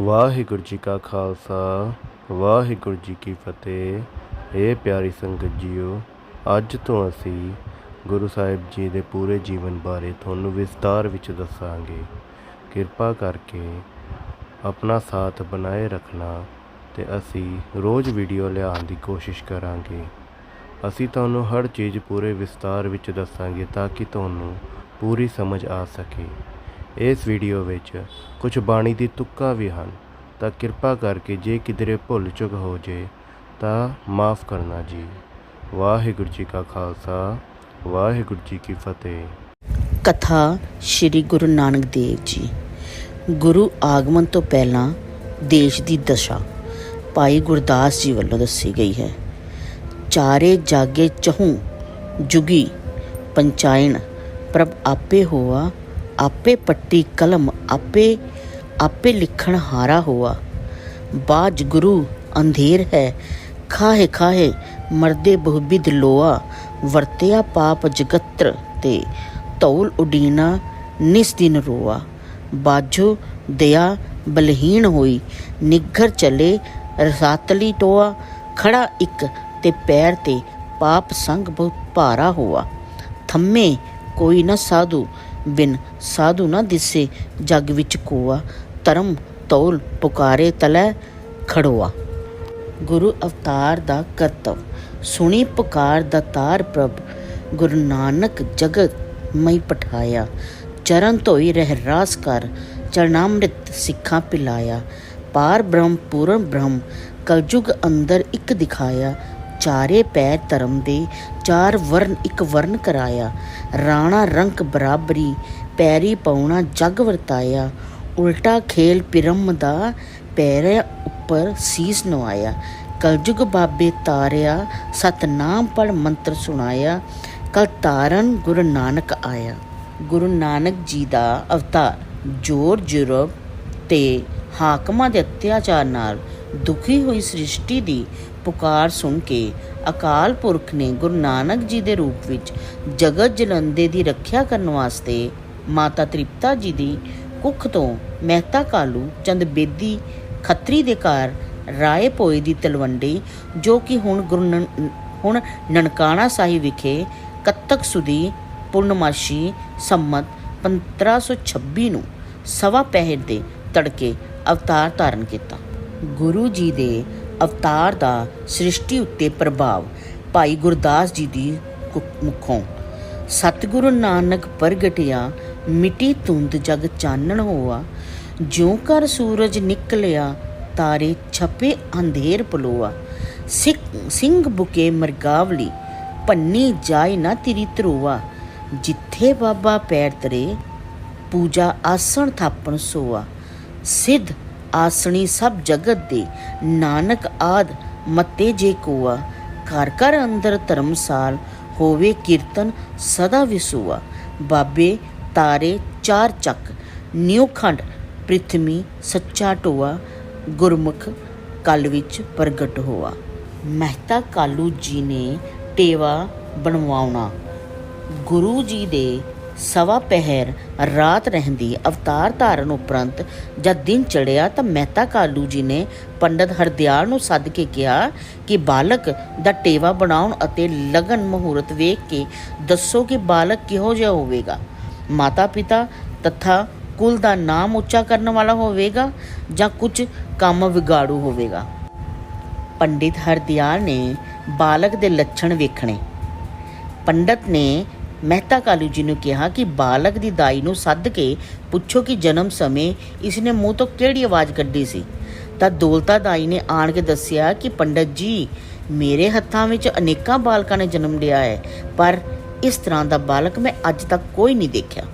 ਵਾਹਿਗੁਰੂ ਜੀ ਕਾ ਖਾਲਸਾ, ਵਾਹਿਗੁਰੂ ਜੀ ਕੀ ਫਤਿਹ। ਇਹ ਪਿਆਰੀ ਸੰਗਤ ਜੀਓ, ਅੱਜ ਤੋਂ ਅਸੀਂ ਗੁਰੂ ਸਾਹਿਬ ਜੀ ਦੇ ਪੂਰੇ ਜੀਵਨ ਬਾਰੇ ਤੁਹਾਨੂੰ ਵਿਸਤਾਰ ਵਿੱਚ ਦੱਸਾਂਗੇ। ਕਿਰਪਾ ਕਰਕੇ ਆਪਣਾ ਸਾਥ ਬਣਾਏ ਰੱਖਣਾ ਤੇ ਅਸੀਂ ਰੋਜ਼ ਵੀਡੀਓ ਲਿਆਉਣ ਦੀ ਕੋਸ਼ਿਸ਼ ਕਰਾਂਗੇ। ਅਸੀਂ ਤੁਹਾਨੂੰ ਹਰ ਚੀਜ਼ ਪੂਰੇ ਵਿਸਤਾਰ ਵਿੱਚ ਦੱਸਾਂਗੇ ਤਾਂ ਕਿ ਤੁਹਾਨੂੰ ਪੂਰੀ ਸਮਝ ਆ ਸਕੇ। ਇਸ ਵੀਡੀਓ ਵਿੱਚ ਕੁਝ ਬਾਣੀ ਦੀ ਤੁਕਾਂ ਵੀ ਹਨ। ਤਾਂ ਕਿਰਪਾ ਕਰਕੇ ਜੇ ਕਿਧਰੇ ਭੁੱਲ ਚੁੱਕ ਹੋ ਜੇ, ਤਾਂ ਮਾਫ ਕਰਨਾ ਜੀ। ਵਾਹਿਗੁਰੂ ਜੀ ਕਾ ਖਾਲਸਾ, ਵਾਹਿਗੁਰੂ ਜੀ ਕੀ ਫਤਿਹ। ਕਥਾ ਸ੍ਰੀ ਗੁਰੂ ਨਾਨਕ ਦੇਵ ਜੀ। ਗੁਰੂ ਆਗਮਨ ਤੋਂ ਪਹਿਲਾਂ ਦੇਸ਼ ਦੀ ਦਸ਼ਾ ਭਾਈ ਗੁਰਦਾਸ ਜੀ ਵੱਲੋਂ ਦੱਸੀ ਗਈ ਹੈ। ਚਾਰੇ ਜਾਗੇ ਚਹੂ ਜੁਗੀ ਪੰਚਾਇਣ ਪ੍ਰਭ ਆਪੇ ਹੋਆ ਆਪੇ ਪੱਟੀ ਕਲਮ, ਆਪੇ ਆਪੇ ਲਿਖਣ ਹਾਰਾ ਹੋਆ। ਬਾਜ ਗੁਰੂ ਅੰਧੇਰ ਹੈ, ਖਾਹੇ ਖਾਹੇ, ਮਰਦੇ ਬਹੁਬਿਦ ਲੋਆ। ਵਰਤਿਆ ਪਾਪ ਜਗਤਰ ਤੇ ਧੌਲ ਉਡੀਨਾ, ਨਿਸ ਦਿਨ ਰੋਆ। ਬਾਜੋ ਦਇਆ ਬਲਹੀਣ ਹੋਈ, ਨਿੱਘਰ ਚਲੇ, ਰਸਾਤਲੀ ਟੋਆ। ਖੜਾ ਇੱਕ ਤੇ ਪੈਰ ਤੇ ਪਾਪ ਸੰਗ ਬਹੁਤ ਭਾਰਾ ਹੋਆ। ਥੰਮੇ ਕੋਈ ਨਾ ਸਾਧੂ ਬਿਨ ਸਾਧੂ ਨਾ ਦਿਸੇ, ਜਗ ਵਿੱਚ ਕੋਆ, ਧਰਮ ਤੌਲ ਪੁਕਾਰੇ ਤਲੈ ਖੜੋਆ। ਗੁਰੂ ਅਵਤਾਰ ਦਾ ਕਰਤਵ, ਸੁਣੀ ਪੁਕਾਰ ਦਾ ਤਾਰ ਪ੍ਰਭ, ਗੁਰੂ ਨਾਨਕ ਜਗਤ ਮਈ ਪਠਾਇਆ। ਚਰਨ ਧੋਈ ਰਹਿ ਰਾਸ ਕਰ, ਚਰਨਾਮ੍ਰਿਤ ਸਿੱਖਾਂ ਪਿਲਾਇਆ। ਪਾਰ ਬ੍ਰਹਮ ਪੂਰਨ ਬ੍ਰਹਮ, ਕਲਯੁਗ ਅੰਦਰ ਇੱਕ ਦਿਖਾਇਆ। ਚਾਰੇ ਪੈਰ ਧਰਮ ਦੇ ਚਾਰ ਵਰਨ ਇੱਕ ਵਰਨ ਕਰਾਇਆ। ਰਾਣਾ ਰੰਕ ਬਰਾਬਰੀ, ਪੈਰੀ ਪਾਉਣਾ ਜਗ ਵਰਤਾਇਆ। ਉਲਟਾ ਖੇਲ ਪਿਰਮ ਦਾ ਪੈਰੇ ਉੱਪਰ ਸੀਸ ਨਵਾਇਆ। ਕਲਯੁਗ ਬਾਬੇ ਤਾਰਿਆ, ਸਤਨਾਮ ਪੜ ਮੰਤਰ ਸੁਣਾਇਆ। ਕਲ ਤਾਰਨ ਗੁਰੂ ਨਾਨਕ ਆਇਆ। ਗੁਰੂ ਨਾਨਕ ਜੀ ਦਾ ਅਵਤਾਰ ਜੋਰ ਜੁਰਬ ਤੇ ਹਾਕਮਾਂ ਦੇ ਅਤਿਆਚਾਰ ਨਾਲ ਦੁਖੀ ਹੋਈ ਸ੍ਰਿਸ਼ਟੀ ਦੀ ਪੁਕਾਰ ਸੁਣ ਕੇ ਅਕਾਲ ਪੁਰਖ ਨੇ ਗੁਰੂ ਨਾਨਕ ਜੀ ਦੇ ਰੂਪ ਵਿੱਚ ਜਗਤ ਜਲੰਦੇ ਦੀ ਰੱਖਿਆ ਕਰਨ ਵਾਸਤੇ ਮਾਤਾ ਤ੍ਰਿਪਤਾ ਜੀ ਦੀ ਕੁੱਖ ਤੋਂ ਮਹਿਤਾ ਕਾਲੂ ਚੰਦ ਬੇਦੀ ਖੱਤਰੀ ਦੇ ਘਰ ਰਾਏ ਪੋਏ ਦੀ ਤਲਵੰਡੀ, ਜੋ ਕਿ ਹੁਣ ਗੁਰੂ ਹੁਣ ਨਨਕਾਣਾ ਸਾਹਿਬ ਵਿਖੇ ਕੱਤਕ ਸੁਦੀ ਪੂਰਨਮਾਸ਼ੀ ਸੰਮਤ 1526 ਨੂੰ ਸਵਾ ਪਹਿਰ ਦੇ ਤੜਕੇ ਅਵਤਾਰ ਧਾਰਨ ਕੀਤਾ। ਗੁਰੂ ਜੀ ਦੇ ਅਵਤਾਰ ਦਾ ਸ੍ਰਿਸ਼ਟੀ ਉੱਤੇ ਪ੍ਰਭਾਵ ਭਾਈ ਗੁਰਦਾਸ ਜੀ ਦੀ ਮੁਖੋਂ। ਸਤਿਗੁਰੂ ਨਾਨਕ ਪ੍ਰਗਟਿਆ, ਮਿੱਟੀ ਧੁੰਦ ਜਗ ਚਾਨਣ ਹੋਆ, ਜਿਉ ਕਰ ਸੂਰਜ ਨਿਕਲਿਆ, ਤਾਰੇ ਛਪੇ ਅੰਧੇਰ ਪਲੋਆ। ਸਿੱਖ, ਸਿੰਘ ਬੁਕੇ ਮਰਗਾਵਲੀ ਪੰਨੀ ਜਾਏ ਨਾ ਤੇਰੀ ਧਰੋਆ। ਜਿੱਥੇ ਬਾਬਾ ਪੈਰ ਤਰੇ, ਪੂਜਾ ਆਸਣ ਥਾਪਣ ਸੋਆ। ਸਿੱਧ ਆਸਣੀ ਸਭ ਜਗਤ ਦੇ ਨਾਨਕ ਆਦ ਮਤੇ ਜੇ ਕੋਆ, ਘਰ ਘਰ ਅੰਦਰ ਧਰਮਸਾਲ ਹੋਵੇ ਕੀਰਤਨ ਸਦਾ ਵਿਸੂਆ। ਬਾਬੇ ਤਾਰੇ ਚਾਰ ਚੱਕ ਨਿਉਖੰਡ ਪ੍ਰਿਥਵੀ ਸੱਚਾ ਟੋਆ ਗੁਰਮੁਖ ਕਲ ਵਿੱਚ ਪ੍ਰਗਟ ਹੋਆ। ਮਹਿਤਾ ਕਾਲੂ ਜੀ ਨੇ ਟੇਵਾ ਬਣਵਾਉਣਾ। ਗੁਰੂ ਜੀ ਦੇ ਸਵਾ ਪਹਿਰ ਰਾਤ ਰਹਿੰਦੀ ਅਵਤਾਰ ਧਾਰਨ ਉਪਰੰਤ ਜਦ ਦਿਨ ਚੜਿਆ ਤਾਂ ਮਹਿਤਾ ਕਾਲੂ ਜੀ ਨੇ ਪੰਡਤ ਹਰਦਿਆਲ ਨੂੰ ਸੱਦ ਕੇ ਕਿਹਾ ਕਿ ਬਾਲਕ ਦਾ ਟੇਵਾ ਬਣਾਉਣ ਅਤੇ ਲਗਨ ਮਹੂਰਤ ਵੇਖ ਕੇ ਦੱਸੋ ਕਿ ਬਾਲਕ ਕਿਹੋ ਜਿਹਾ ਹੋਵੇਗਾ। ਮਾਤਾ ਪਿਤਾ ਤਥਾ ਕੁਲ ਦਾ ਨਾਮ ਉੱਚਾ ਕਰਨ ਵਾਲਾ ਹੋਵੇਗਾ ਜਾਂ ਕੁਝ ਕੰਮ ਵਿਗਾੜੂ ਹੋਵੇਗਾ। ਪੰਡਿਤ ਹਰਦਿਆਲ ਨੇ ਬਾਲਕ ਦੇ ਲੱਛਣ ਵੇਖਣੇ। ਪੰਡਤ ਨੇ ਮਹਿਤਾ ਕਾਲੂ ਜੀ ਨੂੰ ਕਿਹਾ ਕਿ ਬਾਲਕ ਦੀ ਦਾਈ ਨੂੰ ਸੱਦ ਕੇ ਪੁੱਛੋ ਕਿ ਜਨਮ ਸਮੇਂ ਇਸ ਨੇ ਮੂੰਹ ਤੋਂ ਕਿਹੜੀ ਆਵਾਜ਼ ਕੱਢੀ ਸੀ। ਤਾਂ ਦੌਲਤਾ ਦਾਈ ਨੇ ਆਣ ਕੇ ਦੱਸਿਆ ਕਿ ਪੰਡਤ ਜੀ, ਮੇਰੇ ਹੱਥਾਂ ਵਿੱਚ ਅਨੇਕਾਂ ਬਾਲਕਾਂ ਨੇ ਜਨਮ ਲਿਆ ਹੈ, ਪਰ ਇਸ ਤਰ੍ਹਾਂ ਦਾ ਬਾਲਕ ਮੈਂ ਅੱਜ ਤੱਕ ਕੋਈ ਨਹੀਂ ਦੇਖਿਆ।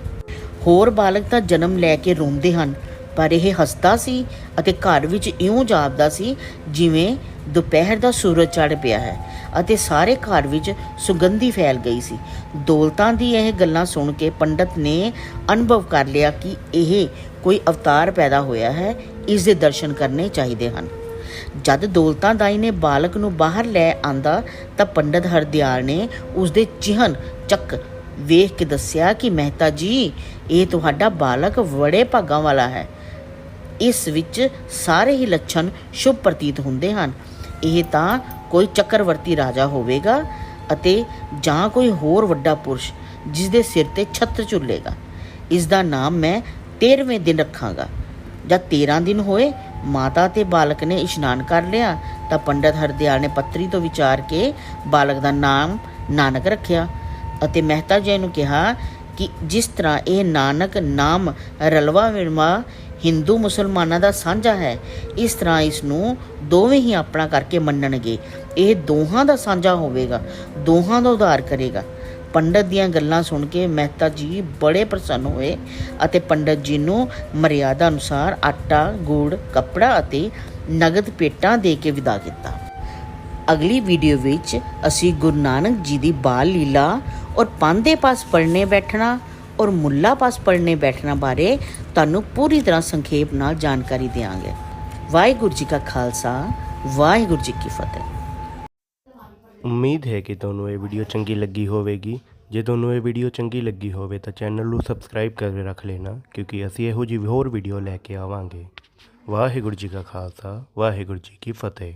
ਹੋਰ ਬਾਲਕ ਤਾਂ ਜਨਮ ਲੈ ਕੇ ਰੋਂਦੇ ਹਨ ਪਰ ਇਹ ਹੱਸਦਾ ਸੀ ਅਤੇ ਘਰ ਵਿੱਚ ਇਉਂ ਜਾਪਦਾ ਸੀ ਜਿਵੇਂ ਦੁਪਹਿਰ ਦਾ ਸੂਰਜ ਚੜ੍ਹ ਪਿਆ ਹੈ ਅਤੇ ਸਾਰੇ ਘਰ ਵਿੱਚ ਸੁਗੰਧੀ ਫੈਲ ਗਈ ਸੀ। ਦੌਲਤਾਂ ਦੀ ਇਹ ਗੱਲਾਂ ਸੁਣ ਕੇ ਪੰਡਤ ਨੇ ਅਨੁਭਵ ਕਰ ਲਿਆ ਕਿ ਇਹ ਕੋਈ ਅਵਤਾਰ ਪੈਦਾ ਹੋਇਆ ਹੈ, ਇਸ ਦੇ ਦਰਸ਼ਨ ਕਰਨੇ ਚਾਹੀਦੇ ਹਨ। ਜਦ ਦੌਲਤਾਂ ਦਾਈ ਨੇ ਬਾਲਕ ਨੂੰ ਬਾਹਰ ਲੈ ਆਂਦਾ, ਤਾਂ ਪੰਡਤ ਹਰਦਿਆਲ ਨੇ ਉਸ ਦੇ ਚਿਹਨ ਚੱਕ ਵੇਖ ਕੇ ਦੱਸਿਆ ਕਿ ਮਹਿਤਾ ਜੀ, ਇਹ ਤੁਹਾਡਾ ਬਾਲਕ ਬੜੇ ਭਾਗਾਂ ਵਾਲਾ ਹੈ। ਇਸ ਵਿੱਚ ਸਾਰੇ ਹੀ ਲੱਛਣ ਸ਼ੁਭ ਪ੍ਰਤੀਤ ਹੁੰਦੇ ਹਨ। ਇਹ ਤਾਂ ਕੋਈ ਚੱਕਰਵਰਤੀ ਰਾਜਾ ਹੋਵੇਗਾ ਅਤੇ ਜਾਂ ਕੋਈ ਹੋਰ ਵੱਡਾ ਪੁਰਸ਼ ਜਿਸ ਦੇ ਸਿਰ ਤੇ ਛੱਤਰ ਝੁੱਲੇਗਾ। ਇਸ ਦਾ ਨਾਮ ਮੈਂ 13ਵੇਂ ਦਿਨ ਰੱਖਾਂਗਾ। ਜਦ 13 ਦਿਨ ਹੋਏ, ਮਾਤਾ ਤੇ ਬਾਲਕ ਨੇ ਇਸ਼ਨਾਨ ਕਰ ਲਿਆ, ਤਾਂ ਪੰਡਤ ਹਰਦਿਆਲ ਨੇ ਪੱਤਰੀ ਤੋਂ ਵਿਚਾਰ ਕੇ ਬਾਲਕ ਦਾ ਨਾਮ ਨਾਨਕ ਰੱਖਿਆ ਅਤੇ ਮਹਿਤਾ ਜੀ ਨੂੰ ਕਿਹਾ ਕਿ ਜਿਸ ਤਰ੍ਹਾਂ ਇਹ ਨਾਨਕ ਨਾਮ ਰਲਵਾ ਵਿਲਵਾ ਹਿੰਦੂ ਮੁਸਲਮਾਨਾਂ ਦਾ ਸਾਂਝਾ ਹੈ। ਇਸ ਤਰ੍ਹਾਂ ਇਸ ਨੂੰ ਦੋਵੇਂ ਹੀ ਆਪਣਾ ਕਰਕੇ ਮੰਨਣਗੇ। ਇਹ ਦੋਹਾਂ ਦਾ ਸਾਂਝਾ ਹੋਵੇਗਾ, ਦੋਹਾਂ ਦਾ ਉਧਾਰ ਕਰੇਗਾ। ਪੰਡਤ ਦੀਆਂ ਗੱਲਾਂ ਸੁਣ ਕੇ ਮਹਿਤਾ ਜੀ ਬੜੇ ਪ੍ਰਸੰਨ ਹੋਏ ਅਤੇ ਪੰਡਤ ਜੀ ਨੂੰ ਮਰਿਆਦਾ ਅਨੁਸਾਰ ਆਟਾ, ਗੁੜ, ਕੱਪੜਾ ਅਤੇ ਨਗਦ ਪੇਟਾਂ ਦੇ ਕੇ ਵਿਦਾ ਕੀਤਾ। ਅਗਲੀ ਵੀਡੀਓ ਵਿੱਚ ਅਸੀਂ ਗੁਰੂ ਨਾਨਕ ਜੀ ਦੀ ਬਾਲ ਲੀਲਾ ਔਰ ਪਾਂਦੇ ਪਾਸ ਪੜ੍ਹਨੇ ਬੈਠਣਾ ਔਰ ਮੁੱਲਾ ਪਾਸ ਪੜ੍ਹਨੇ ਬੈਠਣਾ ਬਾਰੇ ਤੁਹਾਨੂੰ ਪੂਰੀ ਤਰ੍ਹਾਂ ਸੰਖੇਪ ਨਾਲ ਜਾਣਕਾਰੀ ਦੇਵਾਂਗੇ ਵਾਹਿਗੁਰੂ ਜੀ ਕਾ ਖਾਲਸਾ, ਵਾਹਿਗੁਰੂ ਜੀ ਕੀ ਫਤਿਹ। ਉਮੀਦ ਹੈ ਕਿ ਤੁਹਾਨੂੰ ਇਹ ਵੀਡੀਓ ਚੰਗੀ ਲੱਗੀ ਹੋਵੇਗੀ। ਜੇ ਤੁਹਾਨੂੰ ਇਹ ਵੀਡੀਓ ਚੰਗੀ ਲੱਗੀ ਹੋਵੇ ਤਾਂ ਚੈਨਲ ਨੂੰ ਸਬਸਕ੍ਰਾਈਬ ਕਰਕੇ ਰੱਖ ਲੈਣਾ, ਕਿਉਂਕਿ ਅਸੀਂ ਇਹੋ ਜਿਹੀ ਹੋਰ ਵੀਡੀਓ ਲੈ ਕੇ ਆਵਾਂਗੇ। ਵਾਹਿਗੁਰੂ ਜੀ ਕਾ ਖਾਲਸਾ, ਵਾਹਿਗੁਰੂ ਜੀ ਕੀ ਫਤਿਹ।